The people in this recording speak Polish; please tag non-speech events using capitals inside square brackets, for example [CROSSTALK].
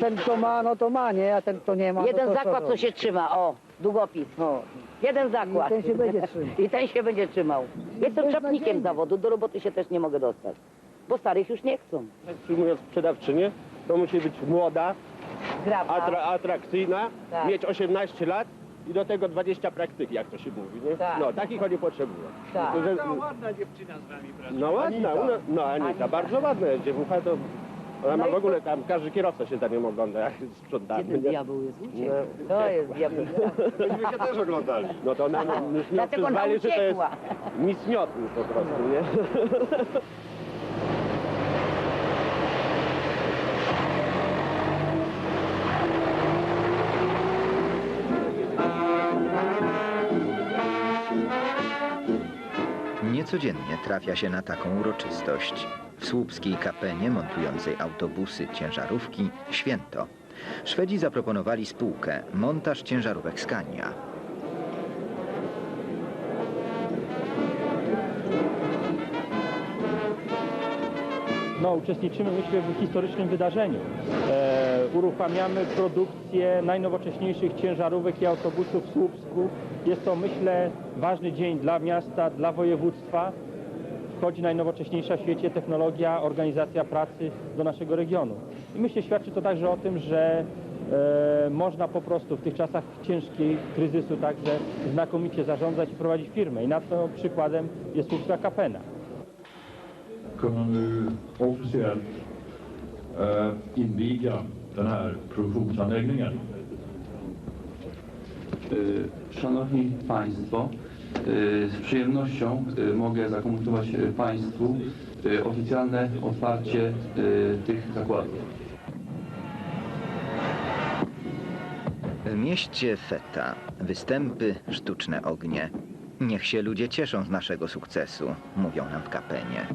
ten kto ma, no to ma, nie? A ten kto nie ma, Jeden no to zakład, co robi? się trzyma, o, długopis. No, Jeden zakład. I ten się będzie trzymał. [LAUGHS] I ten się będzie trzymał. Jestem czapnikiem zawodu, do roboty się też nie mogę dostać. Bo starych już nie chcą. Jak przyjmując sprzedawczynię, to musi być młoda, atra, atrakcyjna, Tak. mieć 18 lat i do tego 20 praktyki, jak to się mówi, nie? Tak. No, takich oni potrzebują. Tak. To, że- ładna dziewczyna z wami pracuje. No ładna, ona, no Anita, Anita. bardzo ładna jest dziewucha, to ona ma No i w ogóle tam, każdy kierowca się za nią ogląda, [LAUGHS] jak sprzątamy, Jeden nie? diabeł jest No, uciekł. To jest diabeł. [LAUGHS] Myśmy się też oglądali. No to ona [LAUGHS] już miał Dlatego ona przyzwali, że to jest uciekła. nic miotny po prostu, nie? Niecodziennie trafia się na taką uroczystość. W słupskiej kapenie montującej autobusy, ciężarówki, święto. Szwedzi zaproponowali spółkę, montaż ciężarówek Scania. No, uczestniczymy myślę w historycznym wydarzeniu. E, uruchamiamy produkcję najnowocześniejszych ciężarówek i autobusów w Słupsku. Jest to myślę ważny dzień dla miasta, dla województwa. Wchodzi najnowocześniejsza w świecie technologia, organizacja pracy do naszego regionu. I myślę świadczy to także o tym, że e, można po prostu w tych czasach ciężkiej kryzysu także znakomicie zarządzać i prowadzić firmę. I na to przykładem jest Słupska Kapena. nu officiellt eh, inviga den här produktionsanläggningen. Y, Szanowni Państwo, z przyjemnością y, mogę zakomunikować y, Państwu y, oficjalne otwarcie y, tych zakładów. W mieście Feta występy, sztuczne ognie. Niech się ludzie cieszą z naszego sukcesu, mówią nam kapenie.